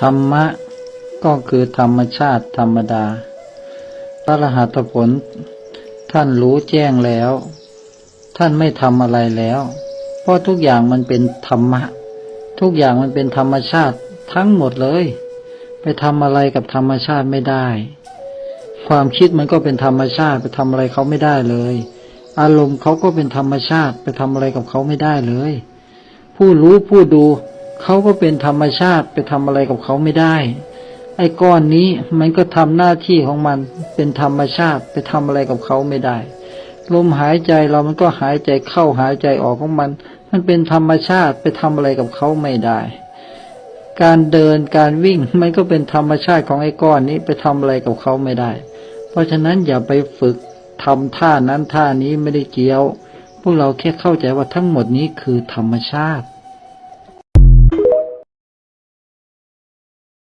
ธรรมะก็คือธรรมชาติธรรมดา พระรหัตผล ท่านรู้แจ้งแล้ว ท่านไม่ทำอะไรแล้ว เพราะทุกอย่างมันเป็นธรรมะ ทุกอย่างมันเป็นธรรมชาติทั้งหมดเลย ไปทำอะไรกับธรรมชาติไม่ได้ ความคิดมันก็เป็นธรรมชาติไปทำอะไรเขาไม่ได้เลย อารมณ์เขาก็เป็นธรรมชาติไปทำอะไรกับเขาไม่ได้เลย ผู้รู้ผู้ดู เขาก็เป็นธรรมชาติไปทำอะไรกับเขาไม่ได้ ไอ้ก้อนนี้มันก็ทำหน้าที่ของมันเป็นธรรมชาติไปทำอะไรกับเขาไม่ได้ ลมหายใจเรามันก็หายใจเข้าหายใจออกของมัน มันเป็นธรรมชาติไปทำอะไรกับเขาไม่ได้ การเดินการวิ่งมันก็เป็นธรรมชาติของไอ้ก้อนนี้ไปทำอะไรกับเขาไม่ได้ เพราะฉะนั้นอย่าไปฝึกทำท่านั้นท่านี้ไม่ได้เกี่ยว พวกเราแค่เข้าใจว่าทั้งหมดนี้คือธรรมชาติ